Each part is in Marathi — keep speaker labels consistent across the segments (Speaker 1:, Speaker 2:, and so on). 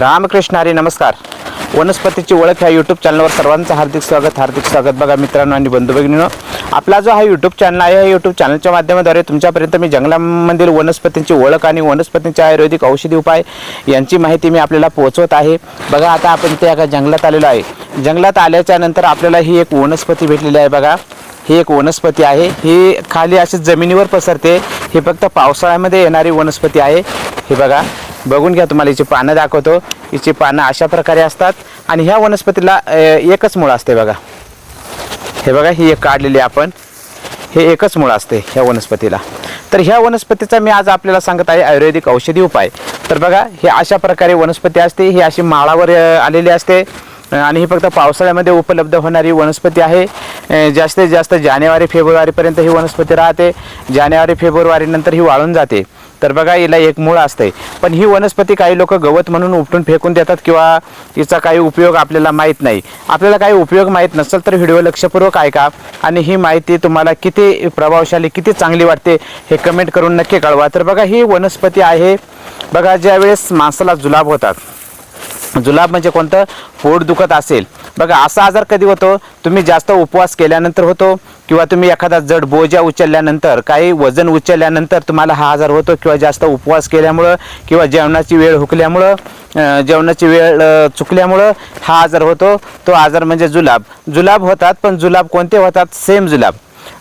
Speaker 1: रामकृष्ण हरी नमस्कार. वनस्पतीची ओळख ह्या यूट्यूब चॅनलवर सर्वांचं हार्दिक स्वागत हार्दिक स्वागत बघा मित्रांनो आणि बंधू भगिनीनो आपला जो हा यूट्यूब चॅनल आहे या यूट्यूब चॅनलच्या माध्यमाद्वारे तुमच्यापर्यंत मी जंगलामधील वनस्पतींची ओळख आणि वनस्पतींचे आयुर्वेदिक औषधी उपाय यांची माहिती मी आपल्याला पोहोचवत आहे. बघा आता आपण त्या एका जंगलात आलेलो आहे. जंगलात आल्याच्यानंतर आपल्याला ही एक वनस्पती भेटलेली आहे बघा. ही एक वनस्पती आहे. ही खाली अशी जमिनीवर पसरते. ही फक्त पावसाळ्यामध्ये येणारी वनस्पती आहे. हे बघा. बघून घ्या तुम्हाला. हिची पानं दाखवतो. हिची पानं अशा प्रकारे असतात. आणि ह्या वनस्पतीला एकच मूळ असते बघा. हे बघा ही एक काढलेली आपण. हे एकच मूळ असते ह्या वनस्पतीला. तर ह्या वनस्पतीचा मी आज आपल्याला सांगत आहे आयुर्वेदिक औषधी उपाय. तर बघा हे अशा प्रकारे वनस्पती असते. ही अशी माळावर आलेली असते. आणि ही फक्त पावसाळ्यामध्ये उपलब्ध होणारी वनस्पती आहे. जास्तीत जास्त जानेवारी फेब्रुवारीपर्यंत ही वनस्पती राहते. जानेवारी फेब्रुवारीनंतर ही वाळून जाते. तर बघा हिला एक मूळ असतंय. पण ही वनस्पती काही लोक गवत म्हणून उपटून फेकून देतात किंवा तिचा काही उपयोग आपल्याला माहीत नाही. आपल्याला काही उपयोग माहीत नसेल तर व्हिडिओ लक्षपूर्वक ऐका. आणि ही माहिती तुम्हाला किती प्रभावशाली किती चांगली वाटते हे कमेंट करून नक्की कळवा. तर बघा ही वनस्पती आहे. बघा ज्यावेळेस माणसाला जुलाब होतात. जुलाब म्हणजे कोणतं? पोट दुखत असेल. बघा असा आजार कधी होतो? तुम्ही जास्त उपवास केल्यानंतर होतो किंवा तुम्ही एखादा जड बोजा उचलल्यानंतर काही वजन उचलल्यानंतर तुम्हाला हा आजार होतो किंवा जास्त उपवास केल्यामुळं किंवा जेवणाची वेळ हुकल्यामुळं जेवणाची वेळ चुकल्यामुळं हा आजार होतो. तो आजार म्हणजे जुलाब. जुलाब होतात पण जुलाब कोणते होतात? सेम जुलाब.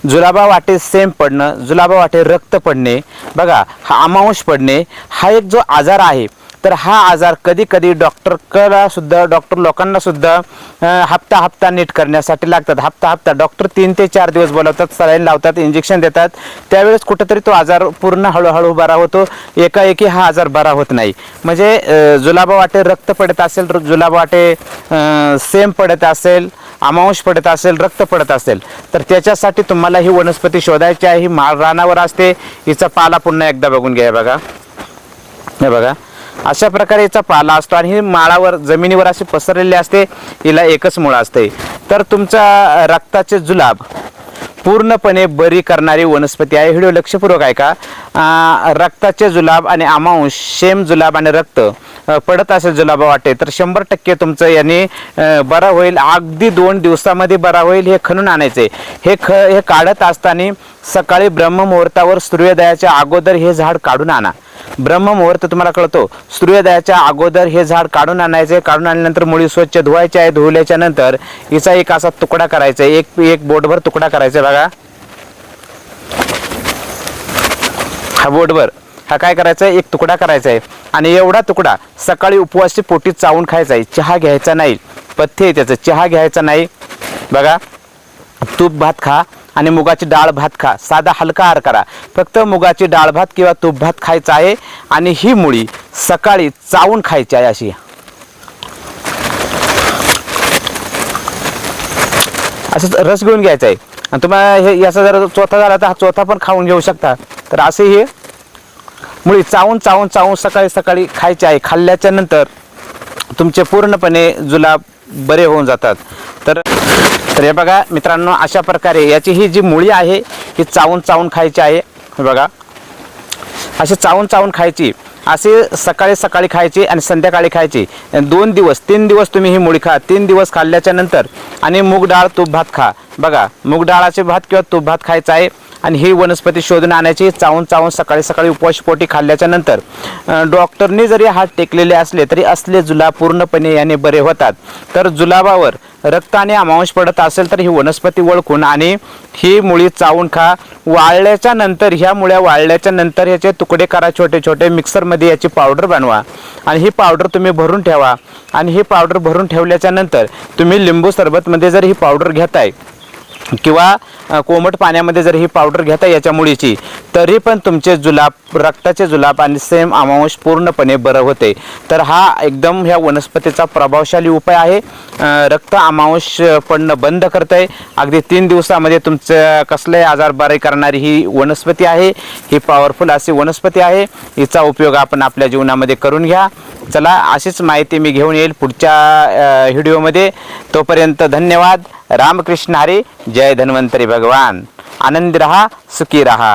Speaker 1: जुलाबा वाटे सेम पडणं जुलाबा वाटे रक्त पडणे. बघा हा अमांश पडणे हा एक जो आजार आहे तर हा आजार कधी कधी डॉक्टरकडा सुद्धा डॉक्टर लोकांना सुद्धा हप्ता हप्ता नीट करण्यासाठी लागतात. हप्ता हप्ता डॉक्टर तीन ते चार दिवस बोलवतात सलाईन लावतात इंजेक्शन देतात. त्यावेळेस कुठंतरी तो आजार पूर्ण हळूहळू बरा होतो. एकाएकी हा आजार बरा होत नाही. म्हणजे जुलाबा वाटे रक्त पडत असेल र- जुलाबा वाटे सेम पडत असेल अमांश पडत असेल रक्त पडत असेल तर त्याच्यासाठी तुम्हाला ही वनस्पती शोधायची आहे. ही माळ रानावर असते. हिचा पाला पुन्हा एकदा बघून घ्या बघा. हे बघा. अशा प्रकारे याचा पाला असतो आणि ही माळावर जमिनीवर अशी पसरलेली असते हिला एकच मुळ असते. तर तुमचा रक्ताचे जुलाब पूर्णपणे बरी करणारी वनस्पती आहे. व्हिडिओ लक्षपूर्वक आहे का रक्ताचे जुलाब आणि अमांश शेम जुलाब आणि रक्त पडत असेल जुलाबा वाटे. तर शंभर टक्के तुमचं याने बरा होईल. अगदी दोन दिवसामध्ये बरा होईल हे खणून आणायचे. हे ख हे काढत असताना सकाळी ब्रह्ममुहूर्तावर सूर्योदयाच्या अगोदर हे झाड काढून आणा. ब्रह्ममुहूर्त तुम्हाला कळतो. सूर्योदयाच्या अगोदर हे झाड काढून आणायचे. काढून आणल्यानंतर मुळी स्वच्छ धुवायचे आहे. धुवल्याच्या नंतर हिचा एक असा तुकडा करायचा. आहे. एक एक बोटभर तुकडा करायचा आहे बघा. हा बोटभर. हा काय करायचा? आहे एक तुकडा करायचा आहे. आणि एवढा तुकडा सकाळी उपवासची पोटी चावून खायचा आहे. चहा घ्यायचा नाही. पथ्य आहे त्याचं. चहा घ्यायचा नाही. बघा. तूप भात खा. आणि मुगाची डाळ भात खा. साधा हलका आहार करा. फक्त मुगाची डाळ भात किंवा तूप भात खायचा आहे आणि ही मुळी सकाळी चावून खायची आहे अशी. असं रस घेऊन घ्यायचा आहे. आणि तुम्हाला हे याचा जर चौथा झाला तर हा चौथा पण खाऊन घेऊ शकता. तर असे हे मुळी चावून चावून चावून सकाळी सकाळी खायचे आहे. खाल्ल्याच्या नंतर तुमचे पूर्णपणे जुलाब बरे होऊन जातात. तर तर हे बघा मित्रांनो अशा प्रकारे याची ही जी मुळी आहे ही चावून चावून खायची आहे. हे बघा. असे चावून चावून खायची. असे सकाळी सकाळी खायची आणि संध्याकाळी खायची. दोन दिवस तीन दिवस तुम्ही ही मुळी खा. तीन दिवस खाल्ल्याच्या नंतर आणि मूग डाळ तूप भात खा. बघा मूग डाळाचे भात किंवा तूप भात खायचा आहे. आणि ही वनस्पती शोधून आणायची. चावून चावून सकाळी सकाळी उपवासपोटी खाल्ल्याच्या नंतर डॉक्टरने डॉक्टरनी जरी हात टेकलेले असले तरी असले जुलाब पूर्णपणे याने बरे होतात. तर जुलाबावर रक्त आणि अमांश पडत असेल तर ही वनस्पती ओळखून आणि ही मुळी चावून खा. वाळल्याच्या नंतर ह्या मुळ्या वाळल्याच्या नंतर ह्याचे तुकडे करा छोटे छोटे. मिक्सरमध्ये याची पावडर बनवा. आणि ही पावडर तुम्ही भरून ठेवा. आणि ही पावडर भरून ठेवल्याच्या नंतर तुम्ही लिंबू सरबतमध्ये जर ही पावडर घेताय किंवा कोमट पाण्यामध्ये जर ही पावडर घेता याच्या मुळीची तरी पण तुमचे जुलाब रक्ताचे जुलाब आणि सेम अमावश पूर्णपणे बरं होते. तर हा एकदम ह्या वनस्पतीचा प्रभावशाली उपाय आहे. रक्त अमावश पडणं बंद करतं आहे अगदी तीन दिवसामध्ये तुमचं कसलंही आजार बरे करणारी ही वनस्पती आहे. ही पॉवरफुल अशी वनस्पती आहे. हिचा उपयोग आपण आपल्या जीवनामध्ये करून घ्या. चला अशीच माहिती मी घेऊन येईल पुढच्या व्हिडिओमध्ये तोपर्यंत धन्यवाद. रामकृष्ण हरी जय धन्वंतरी भगवान। आनंदी रहा सुखी रहा